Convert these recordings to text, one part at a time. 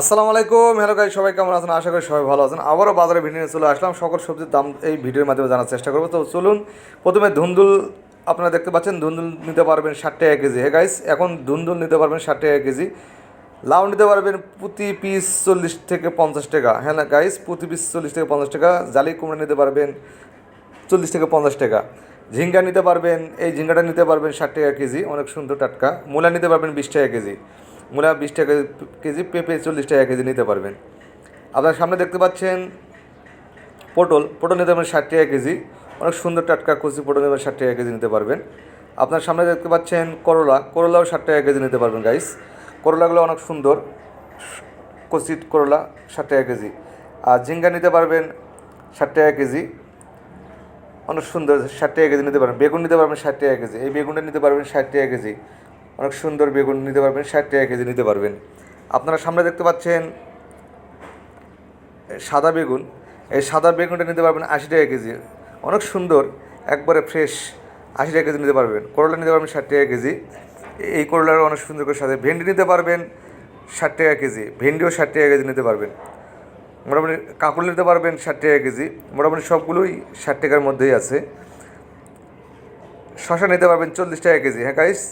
আসসালামু আলাইকুম। Hello guy সবাই কেমন আছেন? আশা করি সবাই ভালো আছেন। আবারও বাজারে ভিডিও নিয়ে চলে আসলাম। সকল সবজির দাম এই ভিডিওর মাধ্যমে জানার চেষ্টা করব। তো চলুন, প্রথমে ধুন্দুল আপনারা দেখতে পাচ্ছেন, ধুন্দুল নিতে পারবেন ষাট টাকা কেজি। হ্যাঁ গাইস এখন ধুন্দুল নিতে পারবেন ষাট টাকা কেজি। লাউ নিতে পারবেন প্রতি পিস চল্লিশ থেকে পঞ্চাশ টাকা। হ্যাঁ না গাইস প্রতি পিস চল্লিশ থেকে পঞ্চাশ টাকা। জালি কুমড়া নিতে পারবেন চল্লিশ থেকে পঞ্চাশ টাকা। ঝিঙ্গা নিতে পারবেন, এই ঝিঙ্গাটা নিতে পারবেন ষাট টাকা কেজি। অনেক সুন্দর টাটকা। মূলা নিতে পারবেন বিশ টাকা কেজি। মূলা বিশ টাকা কেজি, পেঁপে চল্লিশ টাকা কেজি নিতে পারবেন। আপনার সামনে দেখতে পাচ্ছেন পটল। পটল নিতে পারবেন ষাট টাকা কেজি। অনেক সুন্দর টাটকা কচি পটল নিতে ষাট টাকা কেজি নিতে পারবেন। আপনার সামনে দেখতে পাচ্ছেন করলা। করলাও ষাট টাকা কেজি নিতে পারবেন গাইস করলাগুলো অনেক সুন্দর। কচি করলা ষাট টাকা কেজি। আর ঝিঙ্গা নিতে পারবেন ষাট টাকা কেজি। অনেক সুন্দর ষাট টাকা কেজি নিতে পারবেন। বেগুন নিতে পারবেন ষাট টাকা কেজি। এই বেগুনটা নিতে পারবেন ষাট টাকা কেজি। অনেক সুন্দর বেগুন নিতে পারবেন, ষাট টাকা কেজি নিতে পারবেন। আপনারা সামনে দেখতে পাচ্ছেন সাদা বেগুন। এই সাদা বেগুনটা নিতে পারবেন আশি টাকা কেজি। অনেক সুন্দর, একবারে ফ্রেশ আশি টাকা কেজি নিতে পারবেন। করলা নিতে পারবেন ষাট টাকা কেজি। এই করলার অনেক সুন্দর করে সাথে ভেন্ডি নিতে পারবেন ষাট টাকা কেজি। ভেন্ডিও ষাট টাকা কেজি নিতে পারবেন। মোটামুটি কাঁকুল নিতে পারবেন ষাট টাকা কেজি। মোটামুটি সবগুলোই ষাট টাকার মধ্যেই আছে। শশা নিতে পারবেন চল্লিশ টাকা কেজি। হ্যাঁ গাইস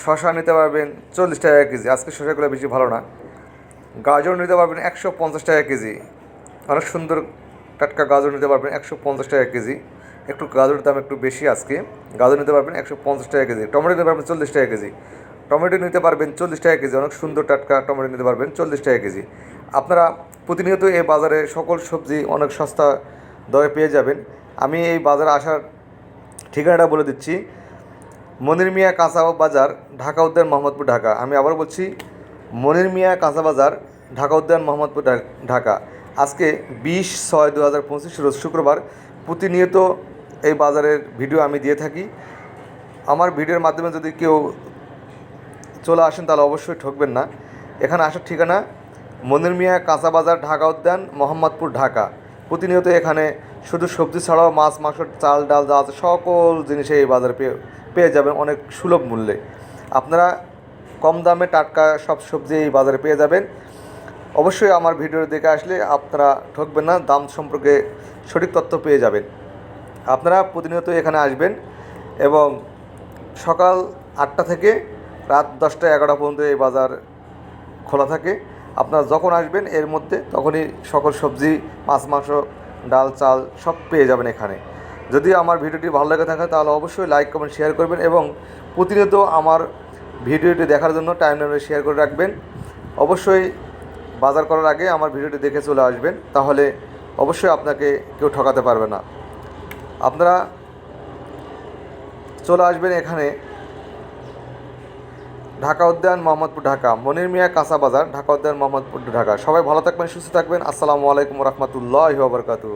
শশা নিতে পারবেন চল্লিশ টাকা কেজি। আজকে শশাগুলো বেশি ভালো না। গাজর নিতে পারবেন একশো পঞ্চাশ টাকা কেজি। অনেক সুন্দর টাটকা গাজর নিতে পারবেন একশো পঞ্চাশ টাকা কেজি। একটু গাজরের দাম একটু বেশি আজকে। গাজর নিতে পারবেন একশো পঞ্চাশ টাকা কেজি। টমেটো নিতে পারবেন চল্লিশ টাকা কেজি। টমেটো নিতে পারবেন চল্লিশ টাকা কেজি। অনেক সুন্দর টাটকা টমেটো নিতে পারবেন চল্লিশ টাকা কেজি। আপনারা প্রতিনিয়ত এই বাজারে সকল সবজি অনেক সস্তা দরে পেয়ে যাবেন। আমি এই বাজারে আসার ঠিকানাটা বলে দিচ্ছি। মনির মিয়া কাঁচা বাজার, ঢাকা উদ্যান, মোহাম্মদপুর, ঢাকা। আমি আবার বলছি, মনির মিয়া কাঁচা বাজার, ঢাকা উদ্যান, মোহাম্মদপুর ঢাকা। আজকে বিশ ছয় দু হাজার পঁচিশ রোজ শুক্রবার প্রতিনিয়ত এই বাজারের ভিডিও আমি দিয়ে থাকি। আমার ভিডিওর মাধ্যমে যদি কেউ চলে আসেন, তাহলে অবশ্যই ঠকবেন না। এখানে আসার ঠিকানা, মনির মিয়া কাঁচা বাজার, ঢাকা উদ্যান, মোহাম্মদপুর, ঢাকা। প্রতিনিয়ত এখানে শুধু সবজি ছাড়াও মাছ, মাংস, চাল, ডাল যা আছে, সকল জিনিসে এই বাজারে পেয়ে পেয়ে যাবেন অনেক সুলভ মূল্যে। আপনারা কম দামে টাটকা সব সবজি এই বাজারে পেয়ে যাবেন। অবশ্যই আমার ভিডিও দেখে আসলে আপনারা ঠকবেন না, দাম সম্পর্কে সঠিক তথ্য পেয়ে যাবেন। আপনারা প্রতিনিয়ত এখানে আসবেন এবং সকাল আটটা থেকে রাত দশটা এগারোটা পর্যন্ত এই বাজার খোলা থাকে। আপনারা যখন আসবেন এর মধ্যে তখনই সকল সবজি, মাছ, মাংস ডাল, চাল সব পেয়ে যাবেন এখানে। যদি আমার ভিডিওটি ভালো লেগে থাকে, তাহলে অবশ্যই লাইক কমেন্ট শেয়ার করবেন এবং প্রতিনিয়ত আমার ভিডিওটি দেখার জন্য টাইম লাইনে শেয়ার করে রাখবেন। অবশ্যই বাজার করার আগে আমার ভিডিওটি দেখে চলে আসবেন, তাহলে অবশ্যই আপনাকে কেউ ঠকাতে পারবে না। আপনারা চলে আসবেন এখানে। ঢাকা উদ্যান, মোহাম্মদপুর, ঢাকা। মনির মিয়া, কাঁচা বাজার, ঢাকা উদ্যান, মোহাম্মদপুর, ঢাকা। সবাই ভালো থাকবেন, সুস্থ থাকবেন। আসসালামু আলাইকুম রহমতুল্লাহ বরকাতু